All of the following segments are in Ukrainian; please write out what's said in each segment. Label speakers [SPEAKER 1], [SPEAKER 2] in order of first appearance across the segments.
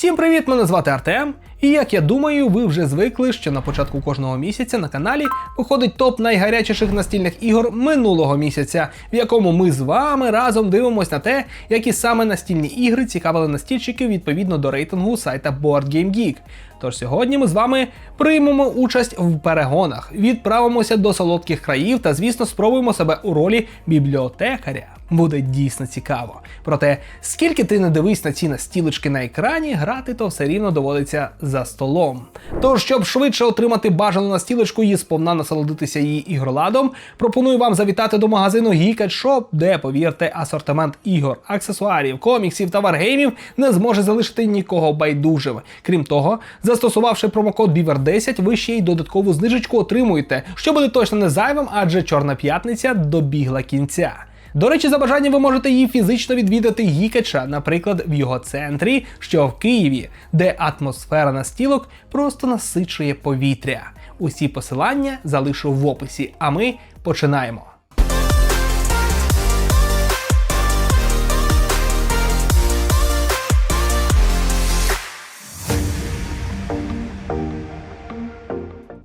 [SPEAKER 1] Всім привіт! Мене звати Артем. І як я думаю, ви вже звикли, що на початку кожного місяця на каналі виходить топ найгарячіших настільних ігор минулого місяця, в якому ми з вами разом дивимося на те, які саме настільні ігри цікавили настільщиків відповідно до рейтингу сайта BoardGameGeek. Тож сьогодні ми з вами приймемо участь в перегонах, відправимося до солодких країв та, звісно, спробуємо себе у ролі бібліотекаря. Буде дійсно цікаво. Проте, скільки ти не дивись на ці настілочки на екрані, грати то все рівно доводиться за столом. Тож, щоб швидше отримати бажану настілочку і сповна насолодитися її ігроладом, пропоную вам завітати до магазину Geeked Shop, де, повірте, асортимент ігор, аксесуарів, коміксів та варгеймів не зможе залишити нікого байдужим. Крім того, застосувавши промокод BIVER10, ви ще й додаткову знижечку отримуєте, що буде точно не зайвим, адже Чорна п'ятниця добігла кінця. До речі, за бажанням ви можете її фізично відвідати Гікача, наприклад, в його центрі, що в Києві, де атмосфера настілок просто насичує повітря. Усі посилання залишу в описі, а ми починаємо.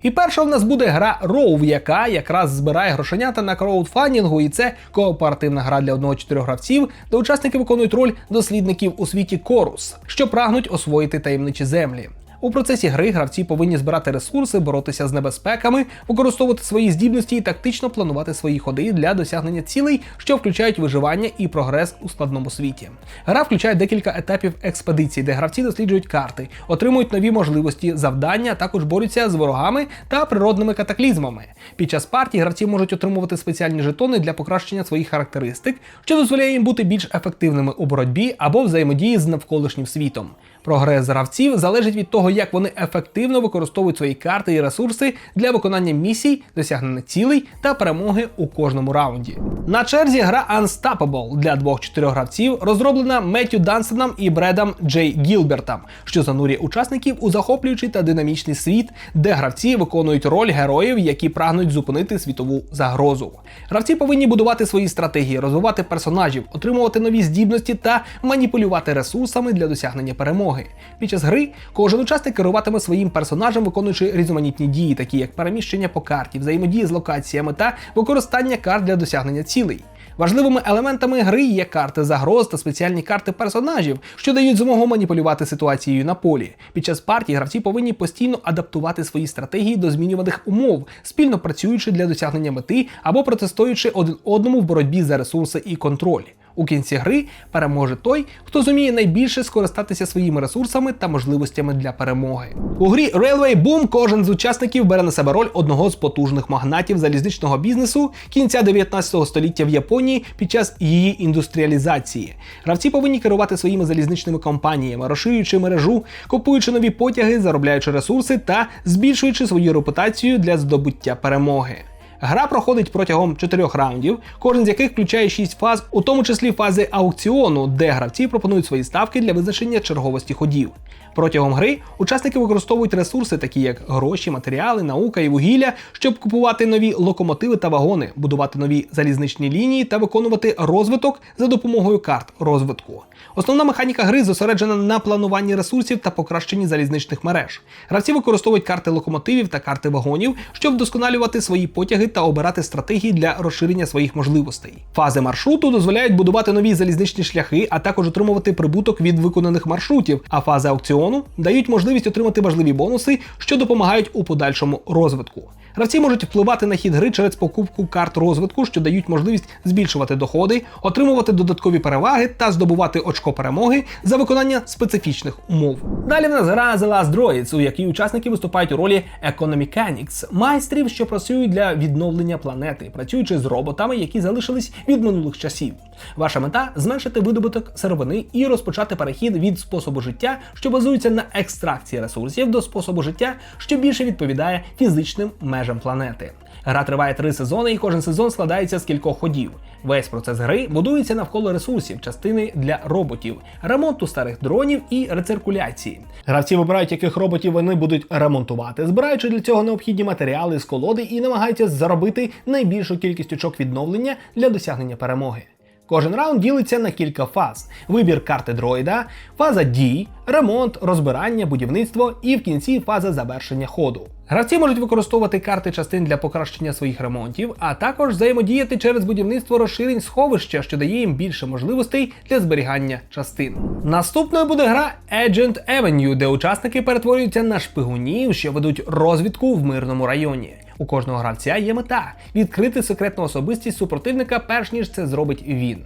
[SPEAKER 1] І перша в нас буде гра Роу, яка якраз збирає грошенята на краудфандингу, і це кооперативна гра для одного-чотирьох гравців, де учасники виконують роль дослідників у світі Корус, що прагнуть освоїти таємничі землі. У процесі гри гравці повинні збирати ресурси, боротися з небезпеками, використовувати свої здібності і тактично планувати свої ходи для досягнення цілей, що включають виживання і прогрес у складному світі. Гра включає декілька етапів експедицій, де гравці досліджують карти, отримують нові можливості, завдання, а також борються з ворогами та природними катаклізмами. Під час партії гравці можуть отримувати спеціальні жетони для покращення своїх характеристик, що дозволяє їм бути більш ефективними у боротьбі або взаємодії з навколишнім світом. Прогрес гравців залежить від того, як вони ефективно використовують свої карти і ресурси для виконання місій, досягнення цілей та перемоги у кожному раунді. На черзі гра Unstoppable для двох-чотирьох гравців, розроблена Меттю Дансеном і Бредом Джей Гілбертом, що занурює учасників у захоплюючий та динамічний світ, де гравці виконують роль героїв, які прагнуть зупинити світову загрозу. Гравці повинні будувати свої стратегії, розвивати персонажів, отримувати нові здібності та маніпулювати ресурсами для досягнення перемоги. Під час гри кожен учасник керуватиме своїм персонажем, виконуючи різноманітні дії, такі як переміщення по карті, взаємодії з локаціями та використання карт для досягнення цілей. Важливими елементами гри є карти загроз та спеціальні карти персонажів, що дають змогу маніпулювати ситуацією на полі. Під час партії гравці повинні постійно адаптувати свої стратегії до змінюваних умов, спільно працюючи для досягнення мети або протистоючи один одному в боротьбі за ресурси і контроль. У кінці гри переможе той, хто зуміє найбільше скористатися своїми ресурсами та можливостями для перемоги. У грі Railway Boom кожен з учасників бере на себе роль одного з потужних магнатів залізничного бізнесу кінця 19 століття в Японії під час її індустріалізації. Гравці повинні керувати своїми залізничними компаніями, розширюючи мережу, купуючи нові потяги, заробляючи ресурси та збільшуючи свою репутацію для здобуття перемоги. Гра проходить протягом чотирьох раундів, кожен з яких включає шість фаз, у тому числі фази аукціону, де гравці пропонують свої ставки для визначення черговості ходів. Протягом гри учасники використовують ресурси, такі як гроші, матеріали, наука і вугілля, щоб купувати нові локомотиви та вагони, будувати нові залізничні лінії та виконувати розвиток за допомогою карт розвитку. Основна механіка гри зосереджена на плануванні ресурсів та покращенні залізничних мереж. Гравці використовують карти локомотивів та карти вагонів, щоб вдосконалювати свої потяги та обирати стратегії для розширення своїх можливостей. Фази маршруту дозволяють будувати нові залізничні шляхи, а також отримувати прибуток від виконаних маршрутів. А фази аукціону дають можливість отримати важливі бонуси, що допомагають у подальшому розвитку. Гравці можуть впливати на хід гри через покупку карт розвитку, що дають можливість збільшувати доходи, отримувати додаткові переваги та здобувати очко перемоги за виконання специфічних умов. Далі в нас гра The Last Droids, у якій учасники виступають у ролі Economechanics, майстрів, що працюють для відновлення планети, працюючи з роботами, які залишились від минулих часів. Ваша мета зменшити видобуток сировини і розпочати перехід від способу життя, що базується на екстракції ресурсів, до способу життя, що більше відповідає фізичним межам планети. Гра триває три сезони, і кожен сезон складається з кількох ходів. Весь процес гри будується навколо ресурсів, частини для роботів, ремонту старих дронів і рециркуляції. Гравці вибирають, яких роботів вони будуть ремонтувати, збираючи для цього необхідні матеріали з колоди і намагаються заробити найбільшу кількість очок відновлення для досягнення перемоги. Кожен раунд ділиться на кілька фаз: вибір карти дроїда, фаза дій, ремонт, розбирання, будівництво і в кінці фаза завершення ходу. Гравці можуть використовувати карти частин для покращення своїх ремонтів, а також взаємодіяти через будівництво розширень сховища, що дає їм більше можливостей для зберігання частин. Наступною буде гра Agent Avenue, де учасники перетворюються на шпигунів, що ведуть розвідку в мирному районі. У кожного гравця є мета відкрити секретну особистість супротивника, перш ніж це зробить він.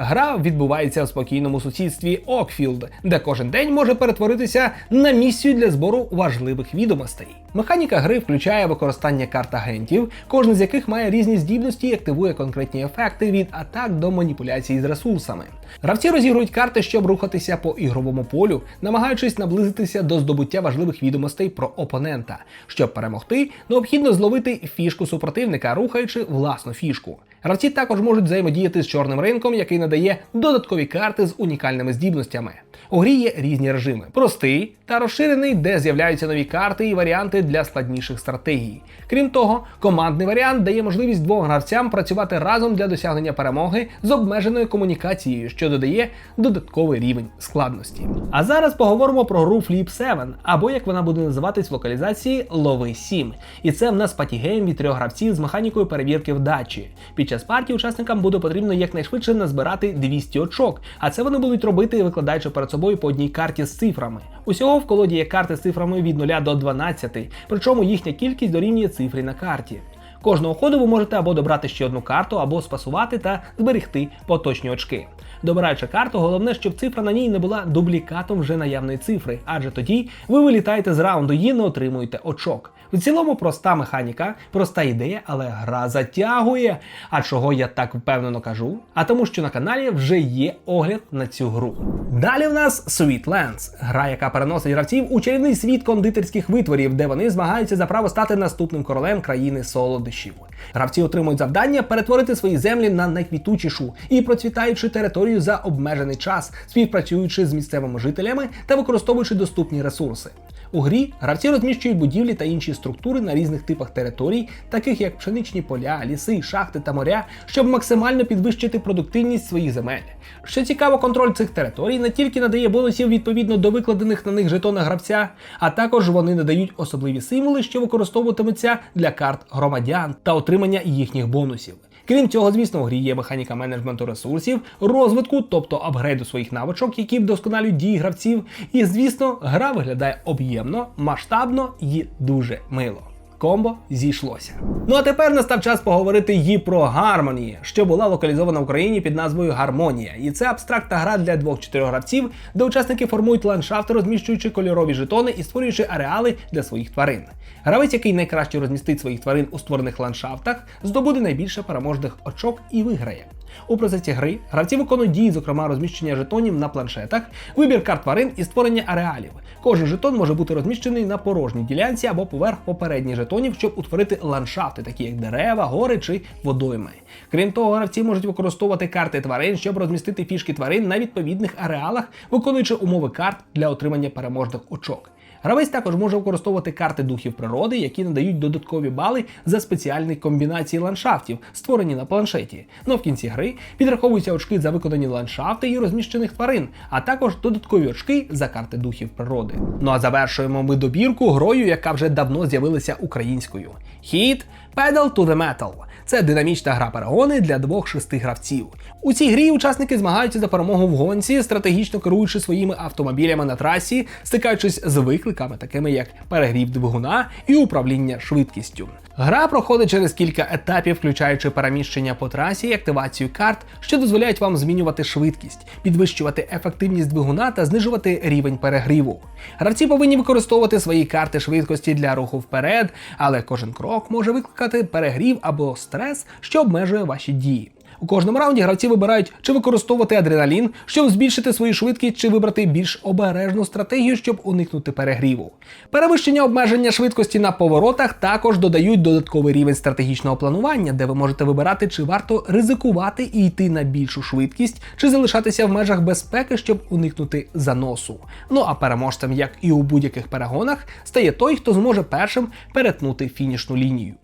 [SPEAKER 1] Гра відбувається в спокійному сусідстві Окфілд, де кожен день може перетворитися на місію для збору важливих відомостей. Механіка гри включає використання карт агентів, кожен з яких має різні здібності і активує конкретні ефекти від атак до маніпуляцій з ресурсами. Гравці розігрують карти, щоб рухатися по ігровому полю, намагаючись наблизитися до здобуття важливих відомостей про опонента. Щоб перемогти, необхідно зловити фішку супротивника, рухаючи власну фішку. Гравці також можуть взаємодіяти з чорним ринком, який надає додаткові карти з унікальними здібностями. У грі є різні режими: простий та розширений, де з'являються нові карти і варіанти для складніших стратегій. Крім того, командний варіант дає можливість двом гравцям працювати разом для досягнення перемоги з обмеженою комунікацією, що додає додатковий рівень складності. А зараз поговоримо про гру Flip 7, або як вона буде називатись в локалізації Лови 7. І це в нас патігейм від трьох гравців з механікою перевірки вдачі. Під час партії учасникам буде потрібно якнайшвидше назбирати 200 очок, а це вони будуть робити, викладаючи перед собою по одній карті з цифрами. Усього в колоді є карти з цифрами від 0 до 12, причому їхня кількість дорівнює цифрі на карті. Кожного ходу ви можете або добрати ще одну карту, або спасувати та зберегти поточні очки. Добираючи карту, головне, щоб цифра на ній не була дублікатом вже наявної цифри, адже тоді ви вилітаєте з раунду і не отримуєте очок. В цілому проста механіка, проста ідея, але гра затягує. А чого я так впевнено кажу? А тому, що на каналі вже є огляд на цю гру. Далі в нас Sweet Lands, гра, яка переносить гравців у чарівний світ кондитерських витворів, де вони змагаються за право стати наступним королем країни солодощів. Гравці отримують завдання перетворити свої землі на найквітучішу і процвітаючи територію за обмежений час, співпрацюючи з місцевими жителями та використовуючи доступні ресурси. У грі гравці розміщують будівлі та інші структури на різних типах територій, таких як пшеничні поля, ліси, шахти та моря, щоб максимально підвищити продуктивність своїх земель. Що цікаво, контроль цих територій не тільки надає бонусів відповідно до викладених на них жетонах гравця, а також вони надають особливі символи, що використовуватимуться для карт громадян та отримання їхніх бонусів. Крім цього, звісно, в грі є механіка менеджменту ресурсів, розвитку, тобто апгрейду своїх навичок, які вдосконалюють дії гравців. І звісно, гра виглядає об'ємно, масштабно і дуже мило. Комбо зійшлося. Ну а тепер настав час поговорити і про Harmony, що була локалізована в Україні під назвою Гармонія. І це абстрактна гра для двох-чотирьох гравців, де учасники формують ландшафти, розміщуючи кольорові жетони і створюючи ареали для своїх тварин. Гравець, який найкраще розмістить своїх тварин у створених ландшафтах, здобуде найбільше переможних очок і виграє. У процесі гри гравці виконують дії, зокрема розміщення жетонів на планшетах, вибір карт тварин і створення ареалів. Кожен жетон може бути розміщений на порожній ділянці або поверх попередніх жетонів, щоб утворити ландшафти, такі як дерева, гори чи водойми. Крім того, гравці можуть використовувати карти тварин, щоб розмістити фішки тварин на відповідних ареалах, виконуючи умови карт для отримання переможних очок. Гравець також може використовувати карти духів природи, які надають додаткові бали за спеціальні комбінації ландшафтів, створені на планшеті. Ну а в кінці гри підраховуються очки за виконані ландшафти і розміщених тварин, а також додаткові очки за карти духів природи. Ну а завершуємо ми добірку грою, яка вже давно з'явилася українською. Хіт Pedal to the Metal. Це динамічна гра перегони для двох-шести гравців. У цій грі учасники змагаються за перемогу в гонці, стратегічно керуючи своїми автомобілями на трасі, стикаючись з викликами, такими як перегрів двигуна і управління швидкістю. Гра проходить через кілька етапів, включаючи переміщення по трасі і активацію карт, що дозволяють вам змінювати швидкість, підвищувати ефективність двигуна та знижувати рівень перегріву. Гравці повинні використовувати свої карти швидкості для руху вперед, але кожен крок може викликати перегрів або стрес, що обмежує ваші дії. У кожному раунді гравці вибирають, чи використовувати адреналін, щоб збільшити свою швидкість, чи вибрати більш обережну стратегію, щоб уникнути перегріву. Перевищення обмеження швидкості на поворотах також додають додатковий рівень стратегічного планування, де ви можете вибирати, чи варто ризикувати і йти на більшу швидкість, чи залишатися в межах безпеки, щоб уникнути заносу. Ну а переможцем, як і у будь-яких перегонах, стає той, хто зможе першим перетнути фінішну лінію.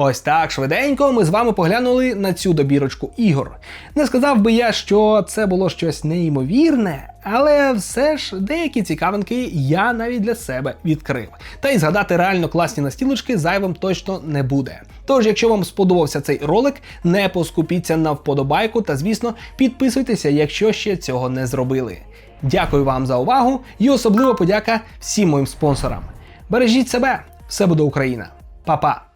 [SPEAKER 1] Ось так швиденько ми з вами поглянули на цю добірочку ігор. Не сказав би я, що це було щось неймовірне, але все ж деякі цікавинки я навіть для себе відкрив. Та й згадати реально класні настілочки зайвим точно не буде. Тож, якщо вам сподобався цей ролик, не поскупіться на вподобайку та, звісно, підписуйтеся, якщо ще цього не зробили. Дякую вам за увагу і особливо подяка всім моїм спонсорам. Бережіть себе, все буде Україна. Па-па!